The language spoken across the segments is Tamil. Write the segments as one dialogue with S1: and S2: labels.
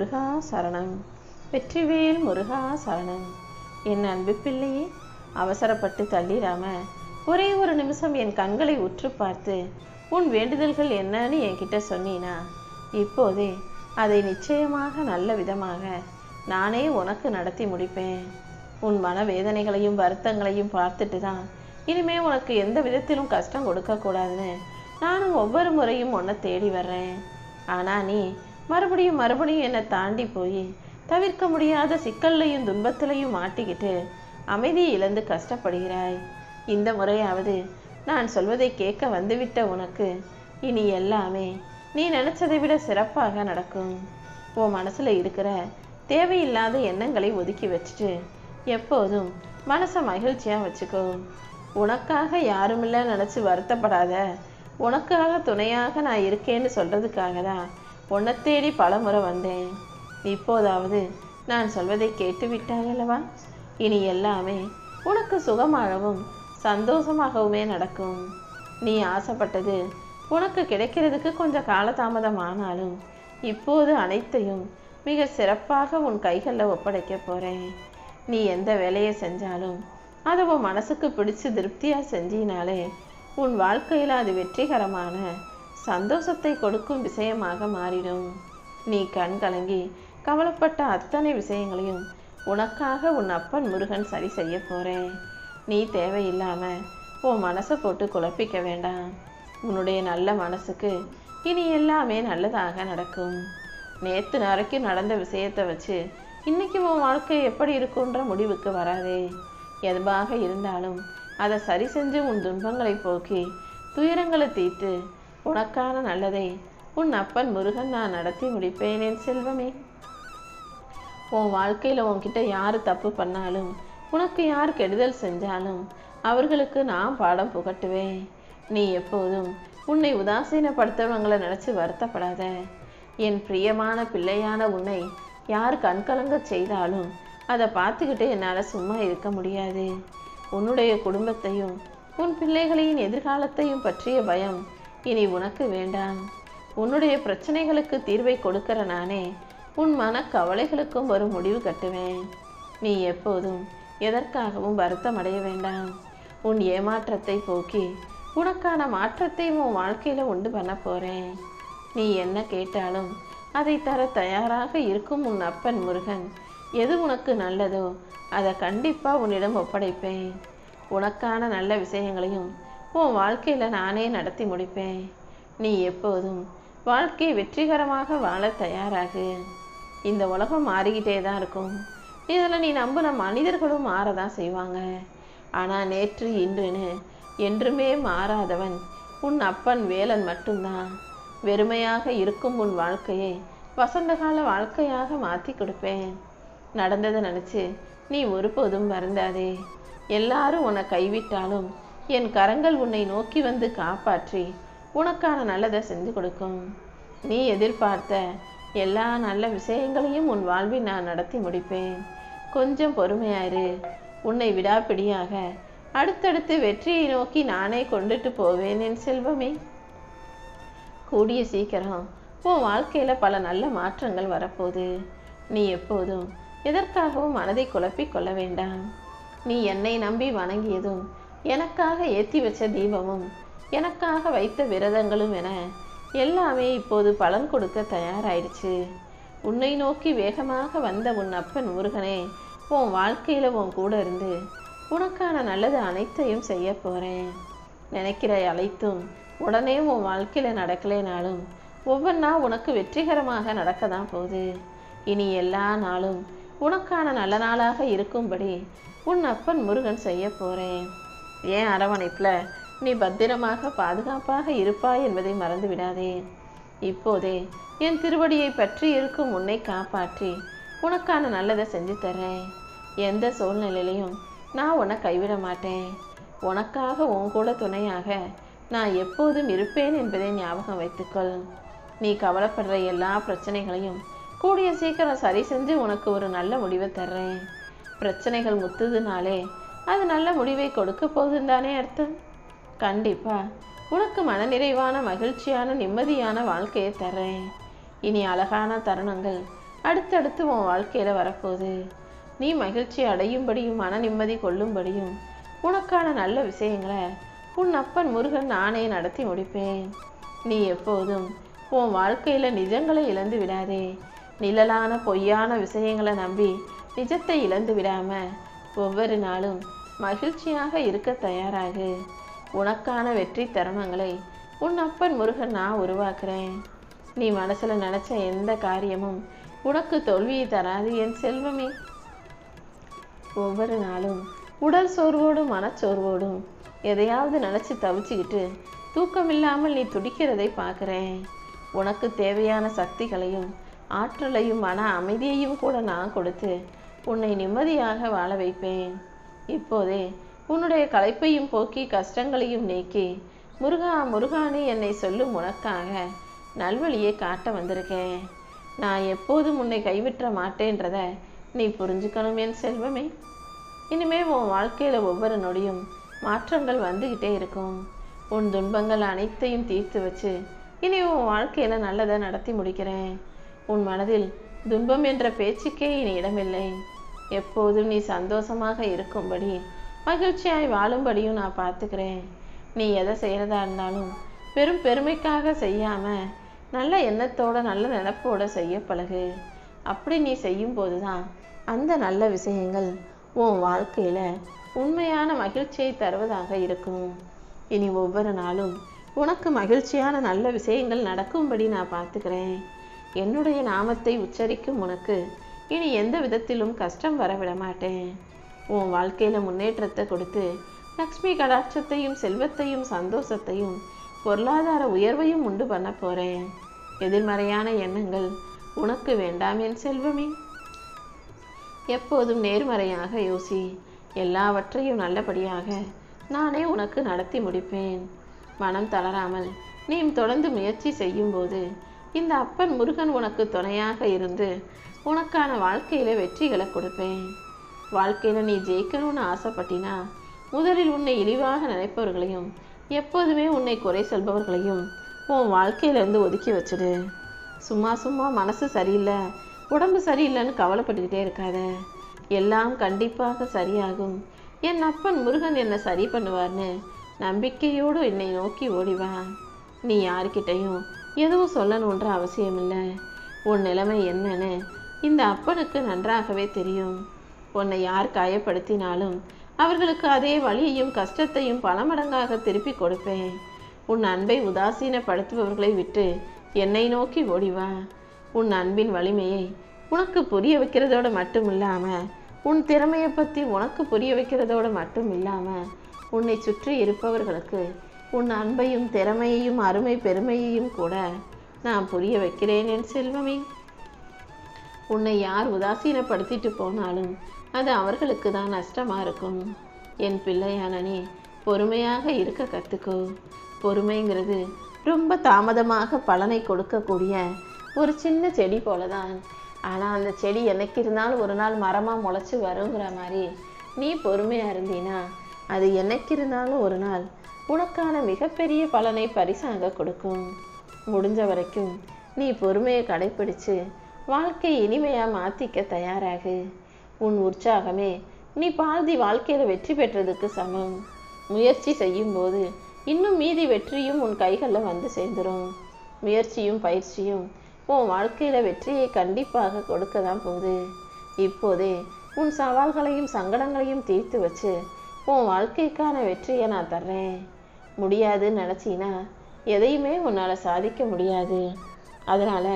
S1: முருகா சரணம். வெற்றிவேல் முருகா சரணம். என் அன்பு பிள்ளையே அவசரப்பட்டு தள்ளிடாம ஒரே ஒரு நிமிஷம் என் கண்களை உற்று பார்த்து உன் வேண்டுதல்கள் என்னன்னு என்கிட்ட சொன்னீனா? இப்போதே அதை நிச்சயமாக நல்ல விதமாக நானே உனக்கு நடத்தி முடிப்பேன். உன் மன வேதனைகளையும் வருத்தங்களையும் பார்த்துட்டு தான் இனிமே உனக்கு எந்த விதத்திலும் கஷ்டம் கொடுக்கக்கூடாதுன்னு நானும் ஒவ்வொரு முறையும் உன்னை தேடி வர்றேன். ஆனால் நீ மறுபடியும் மறுபடியும் என்னை தாண்டி போய் தவிர்க்க முடியாத சிக்கல்லையும் துன்பத்திலையும் மாட்டிக்கிட்டு அமைதியை இழந்து கஷ்டப்படுகிறாய். இந்த முறையாவது நான் சொல்வதை கேட்க வந்துவிட்ட உனக்கு இனி எல்லாமே நீ நினைச்சதை விட சிறப்பாக நடக்கும். உன் மனசில் இருக்கிற தேவையில்லாத எண்ணங்களை ஒதுக்கி வச்சுட்டு எப்போதும் மனசை மகிழ்ச்சியாக வச்சுக்கோ. உனக்காக யாருமில்ல நினச்சி வருத்தப்படாத உனக்காக துணையாக நான் இருக்கேன்னு சொல்கிறதுக்காக தான் உன்னை தேடி பலமுறை வந்தேன். இப்போதாவது நான் சொல்வதை கேட்டு விட்டாய் அல்லவா? இனி எல்லாமே உனக்கு சுகமாகவும் சந்தோஷமாகவுமே நடக்கும். நீ ஆசைப்பட்டது உனக்கு கிடைக்கிறதுக்கு கொஞ்சம் காலதாமதம் ஆனாலும் இப்போது அனைத்தையும் மிக சிறப்பாக உன் கைகளில் ஒப்படைக்க போகிறேன் நீ எந்த வேலையை செஞ்சாலும் அதை உன் மனசுக்கு பிடிச்சு திருப்தியாக செஞ்சினாலே உன் வாழ்க்கையில் அது வெற்றிகரமான சந்தோஷத்தை கொடுக்கும் விஷயமாக மாறிடும். நீ கண் கலங்கி கவலைப்பட்ட அத்தனை விஷயங்களையும் உனக்காக உன் அப்பன் முருகன் சரி செய்ய போகிறேன் நீ தேவையில்லாம உன் மனசை போட்டு குழப்பிக்க வேண்டாம். உன்னுடைய நல்ல மனசுக்கு இனி எல்லாமே நல்லதாக நடக்கும். நேற்று வரைக்கும் நடந்த விஷயத்தை வச்சு இன்னைக்கு உன் வாழ்க்கை எப்படி இருக்குன்ற முடிவுக்கு வராதே. எதுவாக இருந்தாலும் அதை சரி செஞ்சு உன் துன்பங்களை போக்கி துயரங்களை தீர்த்து உனக்கான நல்லதை உன் அப்பன் முருகன் நான் நடத்தி முடிப்பேன் என் செல்வமே. உன் வாழ்க்கையில் உன்கிட்ட யார் தப்பு பண்ணாலும் உனக்கு யார் கெடுதல் செஞ்சாலும் அவர்களுக்கு நான் பாடம் புகட்டுவேன். நீ எப்போதும் உன்னை உதாசீனப்படுத்தவங்களை நினச்சி வருத்தப்படாத. என் பிரியமான பிள்ளையான உன்னை யார் கண்கலங்க செய்தாலும் அதை பார்த்துக்கிட்டு என்னால் சும்மா இருக்க முடியாது. உன்னுடைய குடும்பத்தையும் உன் பிள்ளைகளின் எதிர்காலத்தையும் பற்றிய பயம் இனி உனக்கு வேண்டாம். உன்னுடைய பிரச்சனைகளுக்கு தீர்வை கொடுக்கிற நானே உன் மன கவலைகளுக்கும் ஒரு முடிவு கட்டுவேன். நீ எப்போதும் எதற்காகவும் வருத்தம் அடைய வேண்டாம். உன் ஏமாற்றத்தை போக்கி உனக்கான மாற்றத்தை உன் வாழ்க்கையில் உண்டு பண்ண போகிறேன் நீ என்ன கேட்டாலும் அதை தர தயாராக இருக்கும் உன் அப்பன் முருகன் எது உனக்கு நல்லதோ அதை கண்டிப்பாக உன்னிடம் ஒப்படைப்பேன். உனக்கான நல்ல விஷயங்களையும் உன் வாழ்க்கையில் நானே நடத்தி முடிப்பேன். நீ எப்போதும் வாழ்க்கையை வெற்றிகரமாக வாழ தயாராகு. இந்த உலகம் மாறிக்கிட்டே தான் இருக்கும். இதில் நீ நம்பின மனிதர்களும் மாறதான் செய்வாங்க. ஆனால் நேற்று இன்றுன்னு என்றுமே மாறாதவன் உன் அப்பன் வேலன் மட்டும்தான். வெறுமையாக இருக்கும் உன் வாழ்க்கையை வசந்த கால வாழ்க்கையாக மாற்றி கொடுப்பேன். நடந்ததை நினச்சி நீ ஒருபோதும் வருந்தாதே. எல்லாரும் உன்னை கைவிட்டாலும் என் கரங்கள் உன்னை நோக்கி வந்து காப்பாற்றி உனக்கான நல்லதை செஞ்சு கொடுக்கும். நீ எதிர்பார்த்த எல்லா நல்ல விஷயங்களையும் உன் வாழ்வில் நான் நடத்தி முடிப்பேன். கொஞ்சம் பொறுமையாயிரு. உன்னை விடாப்பிடியாக அடுத்தடுத்து வெற்றியை நோக்கி நானே கொண்டுட்டு போவேன் என் செல்வமே. கூடிய சீக்கிரம் உன் வாழ்க்கையில் பல நல்ல மாற்றங்கள் வரப்போகுது. நீ எப்போதும் எதற்காகவும் மனதை குழப்பிக் கொள்ள வேண்டாம். நீ என்னை நம்பி வணங்கியதும் எனக்காக ஏற்றி வச்ச தீபமும் எனக்காக வைத்த விரதங்களும் என எல்லாமே இப்போது பலன் கொடுக்க தயாராயிடுச்சு. உன்னை நோக்கி வேகமாக வந்த உன் அப்பன் முருகனே உன் வாழ்க்கையில் உன் கூட இருந்து உனக்கான நல்லது அனைத்தையும் செய்ய போகிறேன் நினைக்கிற அனைத்தும் உடனே உன் வாழ்க்கையில் நடக்கலைனாலும் ஒவ்வொன்றா உனக்கு வெற்றிகரமாக நடக்க தான் போகுது. இனி எல்லா நாளும் உனக்கான நல்ல நாளாக இருக்கும்படி உன் அப்பன் முருகன் செய்ய போகிறேன் ஏன் அரவணைப்பில்? நீ பத்திரமாக பாதுகாப்பாக இருப்பாய் என்பதை மறந்து விடாதே இப்போதே என் திருவடியை பற்றி இருக்கும் உன்னை காப்பாற்றி உனக்கான நல்லதை செஞ்சு தரேன். எந்த சூழ்நிலையிலையும் நான் உன்னை கைவிட மாட்டேன். உனக்காக உன் கூட துணையாக நான் எப்போதும் இருப்பேன் என்பதை ஞாபகம் வைத்துக்கொள். நீ கவலைப்படுற எல்லா பிரச்சனைகளையும் கூடிய சீக்கிரம் சரி செஞ்சு உனக்கு ஒரு நல்ல முடிவை தர்றேன். பிரச்சனைகள் முத்துதுனாலே அது நல்ல முடிவை கொடுக்க போகுதுன்னு தானே அர்த்தம். கண்டிப்பா. உனக்கு மனநிறைவான மகிழ்ச்சியான நிம்மதியான வாழ்க்கையை தர்றேன். இனி அழகான தருணங்கள் அடுத்தடுத்து உன் வாழ்க்கையில் வரப்போகுது. நீ மகிழ்ச்சி அடையும்படியும் மன நிம்மதி கொள்ளும்படியும் உனக்கான நல்ல விஷயங்களை உன் அப்பன் முருகன் நானே நடத்தி முடிப்பேன். நீ எப்போதும் உன் வாழ்க்கையில் நிஜங்களை இழந்து விடாதே. நிழலான பொய்யான விஷயங்களை நம்பி நிஜத்தை இழந்து விடாமல் ஒவ்வொரு நாளும் மகிழ்ச்சியாக இருக்க தயாராகு. உனக்கான வெற்றி தருணங்களை உன் அப்பன் முருகன் நான் உருவாக்குறேன். நீ மனசில் நினச்ச எந்த காரியமும் உனக்கு தோல்வியை தராது என் செல்வமே. ஒவ்வொரு நாளும் உடல் சோர்வோடும் மனச்சோர்வோடும் எதையாவது நினச்சி தவிச்சுக்கிட்டு தூக்கமில்லாமல் நீ துடிக்கிறதை பார்க்குறேன் உனக்கு தேவையான சக்திகளையும் ஆற்றலையும் மன அமைதியையும் கூட நான் கொடுத்து உன்னை நிம்மதியாக வாழ வைப்பேன். இப்போதே உன்னுடைய களைப்பையும் போக்கி கஷ்டங்களையும் நீக்கி முருகா முருகானே என்னை சொல்லும் உனக்காக நல்வழியை காட்ட வந்திருக்கேன். நான் எப்போதும் உன்னை கைவிட்ட மாட்டேன்றத நீ புரிஞ்சுக்கணும் என் செல்வமே. இனிமே உன் வாழ்க்கையில் ஒவ்வொரு நொடியும் மாற்றங்கள் வந்துக்கிட்டே இருக்கும். உன் துன்பங்கள் அனைத்தையும் தீர்த்து வச்சு இனி உன் வாழ்க்கையில் நல்லதை நடத்தி முடிக்கிறேன். உன் மனதில் துன்பம் என்ற பேச்சுக்கே இனி இடமில்லை. எப்போதும் நீ சந்தோஷமாக இருக்கும்படி மகிழ்ச்சியாய் வாழும்படியும் நான் பார்த்துக்கிறேன். நீ எதை செய்கிறதா இருந்தாலும் பெரும் பெருமைக்காக செய்யாமல் நல்ல எண்ணத்தோட நல்ல நினப்போட செய்ய பழகு. அப்படி நீ செய்யும்போது தான் அந்த நல்ல விஷயங்கள் உன் வாழ்க்கையில் உண்மையான மகிழ்ச்சியை தருவதாக இருக்கும். இனி ஒவ்வொரு நாளும் உனக்கு மகிழ்ச்சியான நல்ல விஷயங்கள் நடக்கும்படி நான் பார்த்துக்கிறேன். என்னுடைய நாமத்தை உச்சரிக்கும் உனக்கு இனி எந்த விதத்திலும் கஷ்டம் வரவிட மாட்டேன். உன் வாழ்க்கையில் முன்னேற்றத்தை கொடுத்து லக்ஷ்மி கடாட்சத்தையும் செல்வத்தையும் சந்தோஷத்தையும் பொருளாதார உயர்வையும் உண்டு பண்ண போறேன். எதிர்மறையான எண்ணங்கள் உனக்கு வேண்டாம் என் செல்வமே. எப்போதும் நேர்மறையாக யோசி. எல்லாவற்றையும் நல்லபடியாக நானே உனக்கு நடத்தி முடிப்பேன். மனம் தளராமல் நீ தொடர்ந்து முயற்சி செய்யும்போது இந்த அப்பன் முருகன் உனக்கு துணையாக இருந்து உனக்கான வாழ்க்கையில வெற்றிகளை கொடுப்பேன். வாழ்க்கையில நீ ஜெயிக்கணும்னு ஆசைப்பட்டினா முதலில் உன்னை இழிவாக நினைப்பவர்களையும் எப்போதுமே உன்னை குறை சொல்பவர்களையும் உன் வாழ்க்கையிலேருந்து ஒதுக்கி வச்சிடு. சும்மா சும்மா மனசு சரியில்லை உடம்பு சரியில்லைன்னு கவலைப்பட்டுக்கிட்டே இருக்காத. எல்லாம் கண்டிப்பாக சரியாகும். என் அப்பன் முருகன் என்னை சரி பண்ணுவார்னு நம்பிக்கையோடு என்னை நோக்கி ஓடிவா நீ யார்கிட்டையும் எதுவும் சொல்லணுன்ற அவசியம் இல்லை உன் நிலைமை என்னன்னு இந்த அப்பனுக்கு நன்றாகவே தெரியும். உன்னை யார் காயப்படுத்தினாலும் அவர்களுக்கு அதே வழியையும் கஷ்டத்தையும் பல மடங்காக திருப்பி கொடுப்பேன். உன் அன்பை உதாசீனப்படுத்துபவர்களை விட்டு என்னை நோக்கி ஓடிவா உன் அன்பின் வலிமையை உனக்கு புரிய வைக்கிறதோடு மட்டும் இல்லாமல் உன் திறமையை பற்றி உனக்கு புரிய வைக்கிறதோடு மட்டும் இல்லாமல் உன்னை சுற்றி இருப்பவர்களுக்கு உன் அன்பையும் திறமையையும் அருமை பெருமையையும் கூட நான் புரிய வைக்கிறேன் என் செல்வமே. உன்னை யார் உதாசீனப்படுத்திட்டு போனாலும் அது அவர்களுக்கு தான் நஷ்டமா இருக்கும். என் பிள்ளையானனே பொறுமையாக இருக்க கற்றுக்கோ பொறுமைங்கிறது ரொம்ப தாமதமாக பலனை கொடுக்கக்கூடிய ஒரு சின்ன செடி போல தான் ஆனால் அந்த செடி என்னைக்கு இருந்தாலும் ஒரு நாள் மரமாக முளைச்சி வருங்கிற மாதிரி நீ பொறுமையாக இருந்தீனா அது என்னைக்கு இருந்தாலும் ஒரு நாள் உனக்கான மிகப்பெரிய பலனை பரிசாக கொடுக்கும். முடிஞ்ச வரைக்கும் நீ பொறுமையை கடைப்பிடிச்சு வாழ்க்கை இனிமையாக மாற்றிக்க தயாராகு. உன் உற்சாகமே நீ பாதி வாழ்க்கையில் வெற்றி பெற்றதுக்கு சமம். முயற்சி செய்யும்போது இன்னும் மீதி வெற்றியும் உன் கைகளில் வந்து சேர்ந்துடும் முயற்சியும் பயிற்சியும் உன் வாழ்க்கையில் வெற்றியை கண்டிப்பாக கொடுக்க தான் போகுது. இப்போதே உன் சவால்களையும் சங்கடங்களையும் தீர்த்து வச்சு உன் வாழ்க்கைக்கான வெற்றியை நான் தர்றேன். முடியாதுன்னு நினச்சினா எதையுமே உன்னால் சாதிக்க முடியாது. அதனால்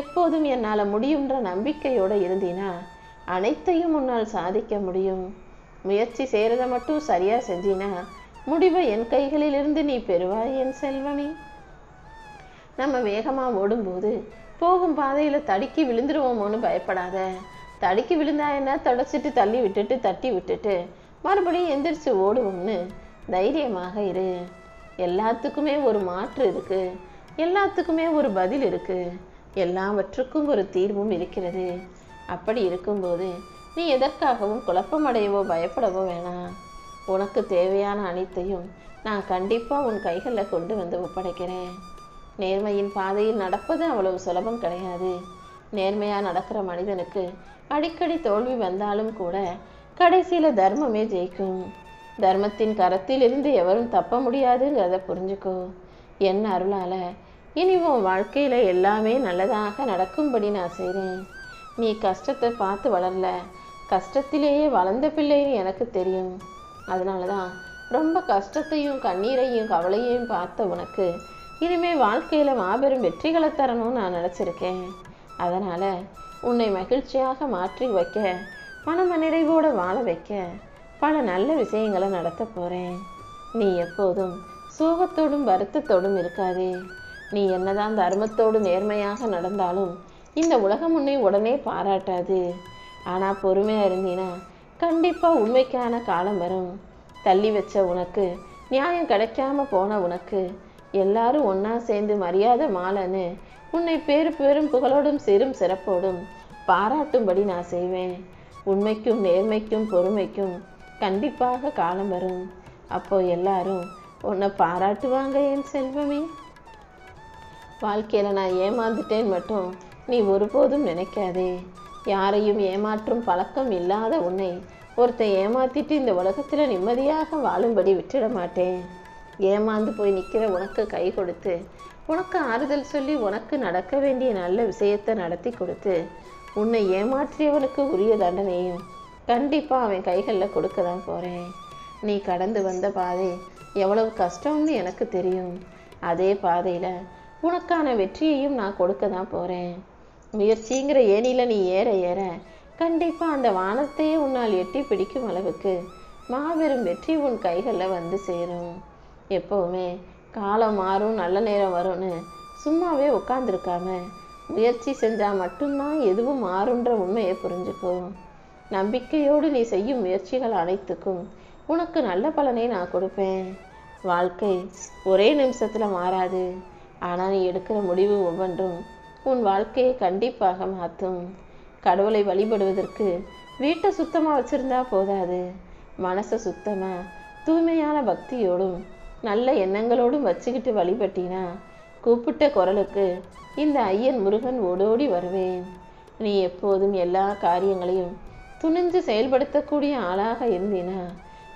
S1: எப்போதும் என்னால் முடியுன்ற நம்பிக்கையோடு இருந்தீன்னா அனைத்தையும் உன்னால் சாதிக்க முடியும். முயற்சி செய்கிறத மட்டும் சரியாக செஞ்சினா முடிவை என் கைகளிலிருந்து நீ பெறுவாய் என் செல்வமே. நம்ம வேகமாக ஓடும்போது போகும் பாதையில் தடுக்கி விழுந்துருவோமோன்னு பயப்படாத. தடுக்கி விழுந்தா என்ன? தொடச்சிட்டு தள்ளி விட்டுட்டு தட்டி விட்டுட்டு மறுபடியும் எந்திரிச்சு ஓடுவோம்னு தைரியமாக இரு. எல்லாத்துக்குமே ஒரு மாற்று இருக்கு. எல்லாத்துக்குமே ஒரு பதில் இருக்கு. எல்லாவற்றுக்கும் ஒரு தீர்வும் இருக்கிறது. அப்படி இருக்கும்போது நீ எதற்காகவும் குழப்பமடையவோ பயப்படவோ வேணாம் உனக்கு தேவையான அனைத்தையும் நான் கண்டிப்பாக உன் கைகளில் கொண்டு வந்து ஒப்படைக்கிறேன். நேர்மையின் பாதையில் நடப்பது அவ்வளவு சுலபம் கிடையாது. நேர்மையாக நடக்கிற மனிதனுக்கு அடிக்கடி தோல்வி வந்தாலும் கூட கடைசியில் தர்மமே ஜெயிக்கும். தர்மத்தின் கரத்தில் இருந்து எவரும் தப்ப முடியாதுங்கிறத புரிஞ்சுக்கோ. என் அருளால? இனி உன் வாழ்க்கையில் எல்லாமே நல்லதாக நடக்கும்படி நான் செய்கிறேன் நீ கஷ்டத்தை பார்த்து வளரல. கஷ்டத்திலேயே வளர்ந்த பிள்ளைன்னு எனக்கு தெரியும். அதனால தான் ரொம்ப கஷ்டத்தையும் கண்ணீரையும் கவலையையும் பார்த்த உனக்கு இனிமே வாழ்க்கையில் மாபெரும் வெற்றிகளை தரணும்னு நான் நினச்சிருக்கேன். அதனால் உன்னை மகிழ்ச்சியாக மாற்றி வைக்க மனம நிறைவோடு வாழ வைக்க பல நல்ல விஷயங்களை நடத்த போகிறேன் நீ எப்போதும் சோகத்தோடும் வருத்தத்தோடும் இருக்காதே. நீ என்னதான் தர்மத்தோடு நேர்மையாக நடந்தாலும் இந்த உலகம் உன்னை உடனே பாராட்டாது. ஆனால் பொறுமையாக இருந்தீனா கண்டிப்பாக உண்மைக்கான காலம் வரும். தள்ளி வச்ச உனக்கு நியாயம் கிடைக்காம போன உனக்கு எல்லாரும் ஒன்றா சேர்ந்து மரியாதை மாலன்னு உன்னை பேரு பெரும் புகழோடும் சிறும் சிறப்போடும் பாராட்டும்படி நான் செய்வேன். உண்மைக்கும் நேர்மைக்கும் பொறுமைக்கும் கண்டிப்பாக காலம் வரும். அப்போ எல்லாரும் உன்னை பாராட்டுவாங்க என் செல்வமே. வாழ்க்கையில் நான் ஏமாந்துட்டேன் மட்டும் நீ ஒருபோதும் நினைக்காதே. யாரையும் ஏமாற்றும் பழக்கம் இல்லாத உன்னை ஒருத்தன் ஏமாத்திட்டு இந்த உலகத்தில் நிம்மதியாக வாழும்படி விட்டுட மாட்டேன். ஏமாந்து போய் நிற்கிற உனக்கு கை கொடுத்து உனக்கு ஆறுதல் சொல்லி உனக்கு நடக்க வேண்டிய நல்ல விஷயத்தை நடத்தி கொடுத்து உன்னை ஏமாற்றியவனுக்கு உரிய தண்டனையும் கண்டிப்பாக அவன் கைகளில் கொடுக்க தான் போகிறேன் நீ கடந்து வந்த பாதை எவ்வளவு கஷ்டம்னு எனக்கு தெரியும். அதே பாதையில் உனக்கான வெற்றியையும் நான் கொடுக்க தான் போகிறேன் முயற்சிங்கிற ஏணியில் நீ ஏற ஏற கண்டிப்பாக அந்த வானத்தையே உன்னால் எட்டி பிடிக்கும் அளவுக்கு மாபெரும் வெற்றி உன் கைகளில் வந்து சேரும். எப்போவுமே காலம் மாறும் நல்ல நேரம் வரும்னு சும்மாவே உட்காந்துருக்காம முயற்சி செஞ்சால் மட்டும்தான் எதுவும் மாறுன்ற உண்மையை புரிஞ்சுக்கோ நம்பிக்கையோடு நீ செய்யும் முயற்சிகள் அனைத்துக்கும் உனக்கு நல்ல பலனை நான் கொடுப்பேன். வாழ்க்கை ஒரே நிமிஷத்தில் மாறாது. ஆனால் நீ எடுக்கிற முடிவு ஒவ்வொன்றும் உன் வாழ்க்கையை கண்டிப்பாக மாற்றும். கடவுளை வழிபடுவதற்கு வீட்டை சுத்தமாக வச்சுருந்தா போதாது. மனசை சுத்தமாக தூய்மையான பக்தியோடும் நல்ல எண்ணங்களோடும் வச்சுக்கிட்டு வழிபட்டினா கூப்பிட்ட குரலுக்கு இந்த ஐயன் முருகன் ஓடோடி வருவேன். நீ எப்போதும் எல்லா காரியங்களையும் துணிஞ்சு செயல்படுத்தக்கூடிய ஆளாக இருந்தினா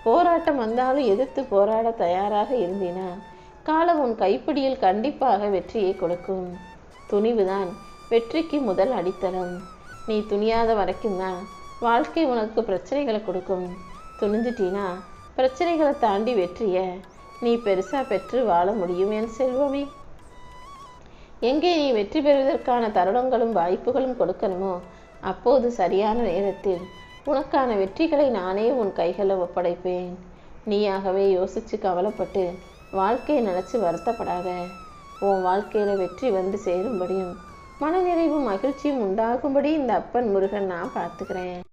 S1: போராட்டம் வந்தாலும் எதிர்த்து போராட தயாராக இருந்தினா காலம் உன் கைப்பிடியில் கண்டிப்பாக வெற்றியை கொடுக்கும். துணிவுதான் வெற்றிக்கு முதல் அடித்தளம். நீ துணியாத வரைக்கும் தான் வாழ்க்கை உனக்கு பிரச்சனைகளை கொடுக்கும். துணிஞ்சிட்டினா பிரச்சனைகளை தாண்டி வெற்றியை நீ பெருசா பெற்று வாழ முடியும் என் செல்வமே. எங்கே நீ வெற்றி பெறுவதற்கான தருணங்களும் வாய்ப்புகளும் கொடுக்கணுமோ அப்போது சரியான நேரத்தில் உனக்கான வெற்றிகளை நானே உன் கைகளில் ஒப்படைப்பேன். நீயாகவே யோசிச்சு கவலைப்பட்டு வாழ்க்கையை நினச்சி வருத்தப்படாத. உன் வாழ்க்கையில் வெற்றி வந்து சேரும்படியும் மனநிறைவும் மகிழ்ச்சியும் உண்டாகும்படி இந்த அப்பன் முருகன் நான் பார்த்துக்கிறேன்.